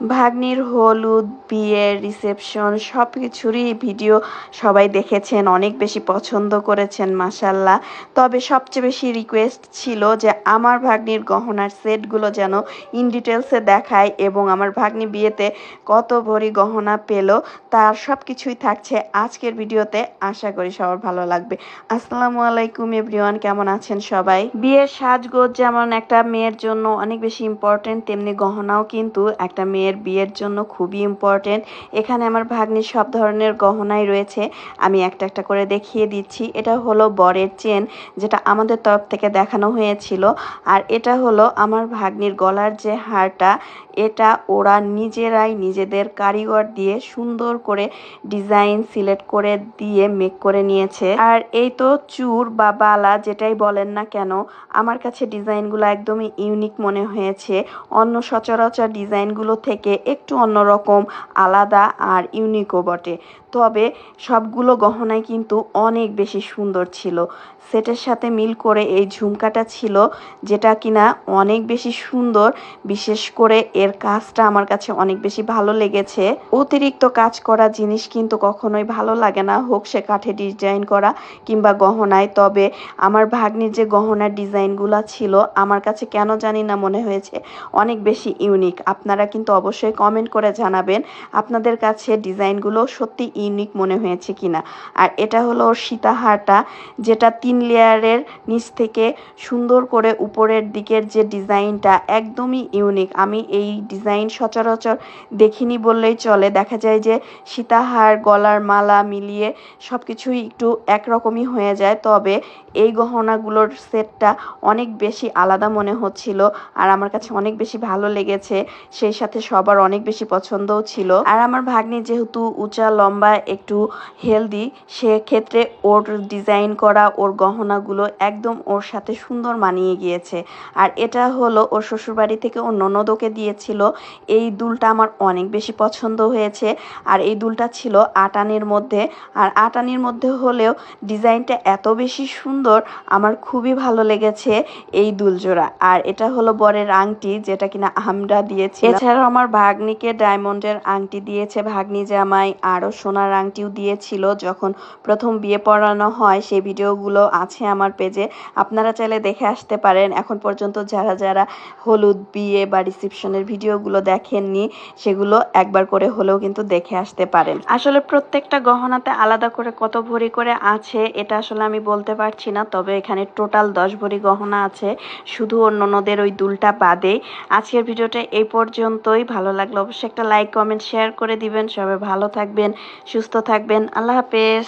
ভাগ্নির হলুদ বিয়ে রিসেপশন সব কিছুরই ভিডিও সবাই দেখেছেন, অনেক বেশি পছন্দ করেছেন মাসাল্লাহ তবে সবচেয়ে বেশি রিকোয়েস্ট ছিল যে আমার ভাগ্নির গহনার সেটগুলো যেন ইন ডিটেলসে দেখায় এবং আমার ভাগ্নি বিয়েতে কত ভরি গহনা পেল, তার সব কিছুই থাকছে আজকের ভিডিওতে। আশা করি সবার ভালো লাগবে। আসসালামু আলাইকুম এভরিওয়ান, কেমন আছেন সবাই? বিয়ের সাজগোজ যেমন একটা মেয়ের জন্য অনেক বেশি ইম্পর্টেন্ট তেমনি গহনাও কিন্তু একটা মেয়ের বিয়ের জন্য খুবই ইম্পর্টেন্ট এখানে আমার ভাগ্নির সব ধরনের গহনাই রয়েছে। আমি একটা একটা করে দেখিয়ে দিচ্ছি। এটা হলো বরের চেন যেটা আমাদের তরফ থেকে দেখানো হয়েছিল। আর এটা হলো আমার ভাগ্নির গলার যে হারটা, এটা ওরা নিজেরাই নিজেদের কারিগর দিয়ে সুন্দর করে ডিজাইন সিলেক্ট করে দিয়ে মেক করে নিয়েছে। আর এই তো চুর বা বালা যেটাই বলেন না কেন, আমার কাছে ডিজাইনগুলো একদমই ইউনিক মনে হয়েছে। অন্য সচরাচর ডিজাইনগুলো থেকে একটু অন্যরকম আলাদা আর ইউনিকও বটে। তবে সবগুলো গহনাই কিন্তু অনেক বেশি সুন্দর ছিল। সেটের সাথে মিল করে এই ঝুমকাটা ছিল, যেটা কিনা অনেক বেশি সুন্দর। বিশেষ করে এর কাজটা আমার কাছে অনেক বেশি ভালো লেগেছে। অতিরিক্ত কাজ করা জিনিস কিন্তু কখনোই ভালো লাগে না, হোক সে কাঠে ডিজাইন করা কিংবা গহনায়। তবে আমার ভাগ্নির যে গহনার ডিজাইনগুলো ছিল, আমার কাছে কেন জানি না মনে হয়েছে, অনেক বেশি ইউনিক আপনারা কিন্তু অবশ্যই কমেন্ট করে জানাবেন আপনাদের কাছে ডিজাইনগুলো সত্যি ইউনিক মনে হয়েছে কিনা। আর এটা হলো সীতাহারটা, যেটা তিন লেয়ারের নিচ থেকে সুন্দর করে উপরের দিকের যে ডিজাইনটা একদমই ইউনিক আমি এই ডিজাইন সচরাচর দেখিনি বললেই চলে। দেখা যায় যে সীতাহার, গলার মালা মিলিয়ে সব কিছুই একটু একরকমই হয়ে যায়, তবে এই গহনাগুলোর সেটটা অনেক বেশি আলাদা মনে হচ্ছিল আর আমার কাছে অনেক বেশি ভালো লেগেছে। সেই সাথে সবার অনেক বেশি পছন্দও ছিল। আর আমার ভাগ্নি যেহেতু উঁচা, লম্বা, একটু হেলদি সেক্ষেত্রে ওর ডিজাইন করা, ওর গহনাগুলো একদম ওর সাথে সুন্দর মানিয়ে গিয়েছে। আর এটা হলো ওর শ্বশুরবাড়ি থেকে ওর ননদকে দিয়েছিল। এই দুলটা আমার অনেক বেশি পছন্দ হয়েছে। আর এই দুলটা ছিল আটানির মধ্যে। আর আটানির মধ্যে হলেও ডিজাইনটা এত বেশি সুন্দর, আমার খুবই ভালো লেগেছে এই দুলজোড়া। আর এটা হলো বরের আংটি, যেটা কিনা আমরা দিয়েছি এছাড়াও আমার ভাগ্নিকে ডায়মন্ডের আংটি দিয়েছে। ভাগ্নি জামাই আরও সোনার আংটিও দিয়েছিল। যখন প্রথম বিয়ে পড়ানো হয় সেই ভিডিওগুলো আছে আমার পেজে। আপনারা চাইলে দেখে আসতে পারেন। এখন পর্যন্ত যারা যারা হলুদ বিয়ে বা রিসিপশনের ভিডিওগুলো দেখেননি, সেগুলো একবার করে হলেও কিন্তু দেখে আসতে পারেন। আসলে প্রত্যেকটা গহনাতে আলাদা করে কত ভরি করে আছে, এটা আসলে আমি বলতে পারছি না। তবে এখানে টোটাল দশ ভরি গহনা আছে। শুধু অন্য নদের ওই দুলটা বাদে। আজকের ভিডিওটা এই পর্যন্তই। ভালো লাগলে অবশ্যই একটা লাইক কমেন্ট শেয়ার করে দিবেন। সবাই ভালো থাকবেন, সুস্থ থাকবেন। আল্লাহ হাফেজ।